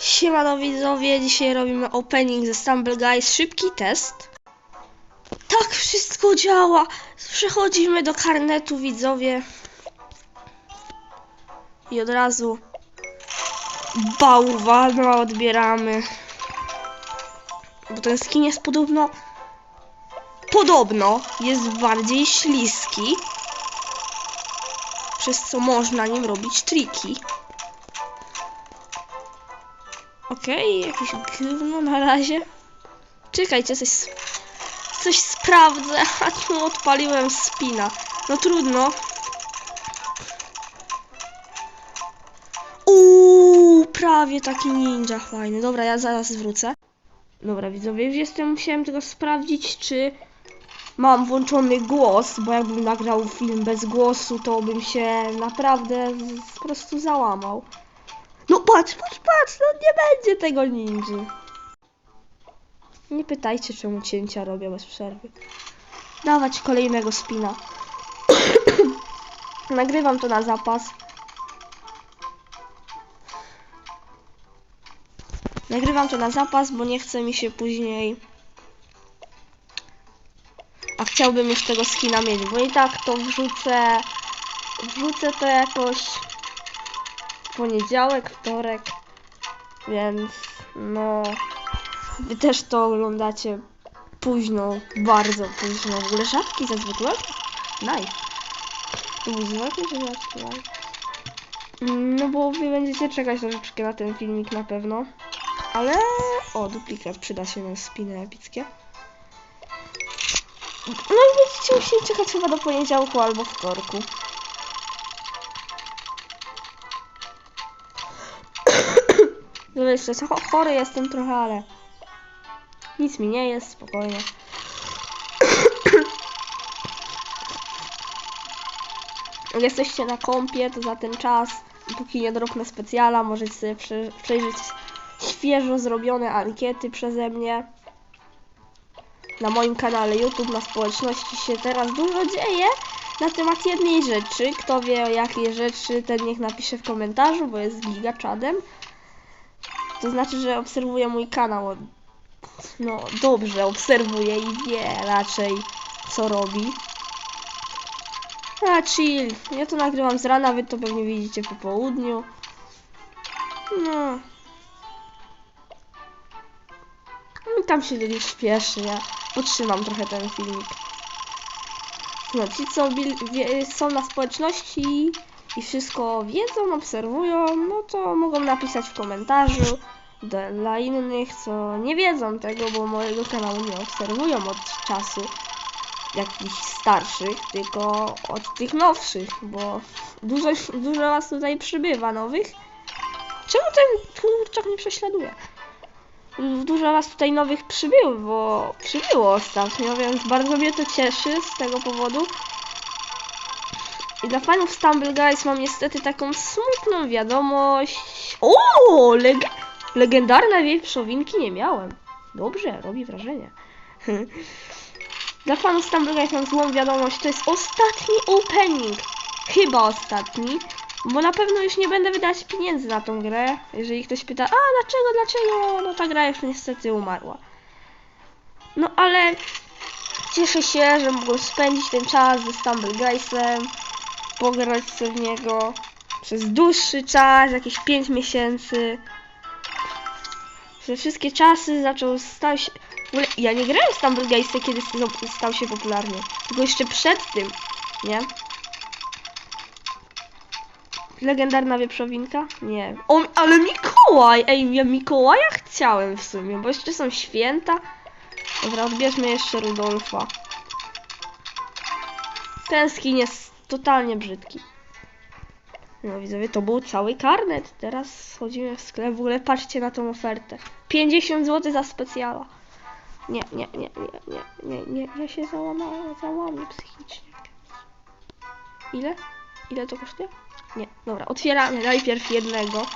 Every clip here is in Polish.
Siemano widzowie, dzisiaj robimy opening ze Stumble Guys, szybki test. Tak, wszystko działa. Przechodzimy do karnetu widzowie. I od razu bałwana odbieramy. Bo ten skin jest podobno podobno jest bardziej śliski. Przez co można nim robić triki. Okej, jakieś gówno na razie. Czekajcie, coś, coś sprawdzę. A tu odpaliłem spina. No trudno. Uuu, prawie taki ninja fajny. Dobra, ja zaraz wrócę. Dobra, widzowie, już jestem. Musiałem tylko sprawdzić, czy mam włączony głos, bo jakbym nagrał film bez głosu, to bym się naprawdę po prostu załamał. Patrz, patrz, patrz, no nie będzie tego ninja. Nie pytajcie, czemu cięcia robię bez przerwy. Dawać kolejnego spina. Nagrywam to na zapas. Nagrywam to na zapas, bo nie chce mi się później... A chciałbym już tego skina mieć, bo i tak to wrzucę... Wrzucę to jakoś poniedziałek, wtorek, więc no wy też to oglądacie późno, bardzo późno. W ogóle rzadki za zwykłego? Nice. Rzadki live? Mm, No bo wy będziecie czekać troszeczkę na ten filmik na pewno. Ale... O, duplikat przyda się na spiny epickie. No i będziecie musieli czekać chyba do poniedziałku albo wtorku. No wiesz, co, cho- chory jestem trochę, ale nic mi nie jest, spokojnie. Jak jesteście na kompie, to za ten czas, póki nie dropnę specjala, możecie sobie prze- przejrzeć świeżo zrobione ankiety przeze mnie. Na moim kanale YouTube, na społeczności się teraz dużo dzieje na temat jednej rzeczy. Kto wie o jakiej rzeczy, ten niech napisze w komentarzu, bo jest gigaczadem. To znaczy, że obserwuje mój kanał. No, dobrze obserwuje i wie raczej, co robi. A, chill. Ja to nagrywam z rana, wy to pewnie widzicie po południu. No. I tam się nie śpieszy, ja podtrzymam trochę ten filmik. No, ci co są na społeczności i wszystko wiedzą, obserwują, no to mogą napisać w komentarzu. Dla- innych, co nie wiedzą tego, bo mojego kanału nie obserwują od czasu jakichś starszych, tylko od tych nowszych, bo dużo, dużo was tutaj przybywa nowych. Czemu ten kurczak mnie prześladuje? Dużo was tutaj nowych przybyło, bo przybyło ostatnio, więc bardzo mnie to cieszy z tego powodu. I dla fanów Stumble Guys mam niestety taką smutną wiadomość. O, leg legendarne wieprzowinki nie miałem. Dobrze, robi wrażenie. dla fanów Stumble Guys mam złą wiadomość. To jest ostatni opening. Chyba ostatni. Bo na pewno już nie będę wydawać pieniędzy na tą grę. Jeżeli ktoś pyta, a dlaczego, dlaczego? No ta gra już niestety umarła. No ale cieszę się, że mogłem spędzić ten czas ze Stumble Guysem pograć sobie w niego przez dłuższy czas, jakieś 5 miesięcy. Że wszystkie czasy zaczął stał się. Ogóle ja nie grałem w Stumble kiedy st- stał się popularny. Tylko jeszcze przed tym, nie? Legendarna wieprzowinka? Nie. O, ale Mikołaj! Ej, ja Mikołaja chciałem w sumie, bo jeszcze są święta. Dobra, odbierzmy jeszcze Rudolfa. Skin jest totalnie brzydki. No widzowie, to był cały karnet. Teraz schodzimy w sklep. W ogóle patrzcie na tą ofertę. 50 zł za specjala. Nie, nie, nie, nie, nie, nie, nie. Ja się załamałem, załamię psychicznie. Ile? Ile to kosztuje? Nie, dobra, otwieramy najpierw jednego.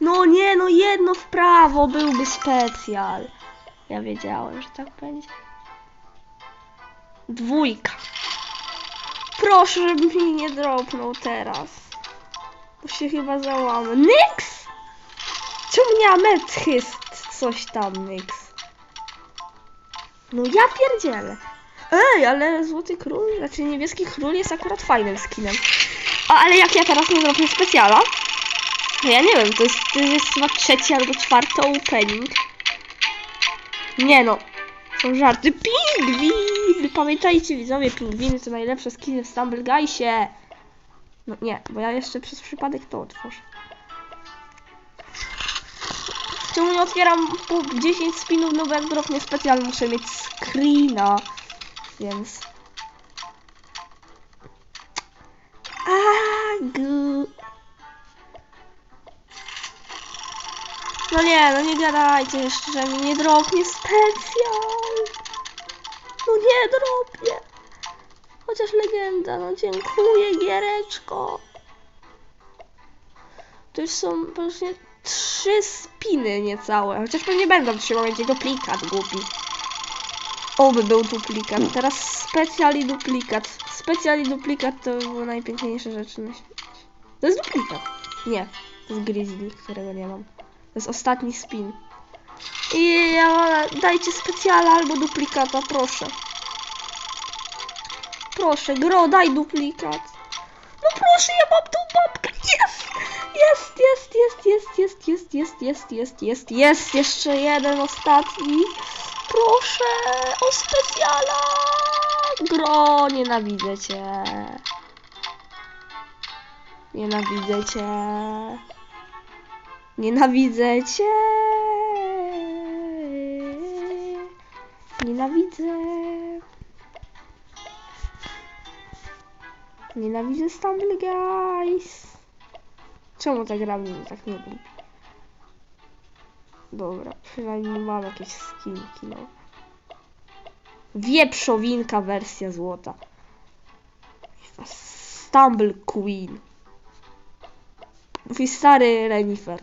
No nie, no jedno w prawo byłby specjal. Ja wiedziałem, że tak będzie. Dwójka. proszę, żeby mi nie dropnął teraz. Bo się chyba załamy. Nyx! Czemu nie? Coś tam, Nyx. No ja pierdzielę. Ej, ale Złoty Król, znaczy Niebieski Król jest akurat fajnym skinem. A, ale jak ja teraz nie zrobię specjala, no ja nie wiem, to jest, to jest chyba trzeci albo czwarty opening. Nie no, są żarty. Pingwin! Pamiętajcie widzowie, pingwiny to najlepsze skiny w Stumble Guysie. No nie, bo ja jeszcze przez przypadek to otworzę. Czemu nie otwieram po 10 spinów, no bo jak specjalnie muszę mieć screena. Więc... Agu. No nie, no nie gadajcie jeszcze, że mi nie dropnie specjal. No nie dropnie. Chociaż legenda, no dziękuję giereczko. To już są właśnie trzy spiny niecałe. Chociaż pewnie będą trzymał będzie duplikat głupi. Oby był duplikat. Teraz specjal i duplikat. Specjal i duplikat to były najpiękniejsze rzeczy na świecie. To jest duplikat. Nie, to jest Grizzly, którego nie mam. To jest ostatni spin. I ja, dajcie specjala albo duplikata, proszę. Proszę, gro, daj duplikat. No proszę, ja mam tą babkę. Jest! Jest, jest, jest, jest, jest, jest, jest, jest, jest, jest, jest. Jeszcze jeden, ostatni. Proszę, o specjala. Gro, nienawidzę cię. Nienawidzę cię. Nienawidzę cię. Nienawidzę. Nienawidzę Stumble Guys. Czemu ta gra mnie tak nie lubi? Dobra, przynajmniej mam jakieś skinki, no. Wieprzowinka wersja złota. Stumble Queen. Mój stary renifer.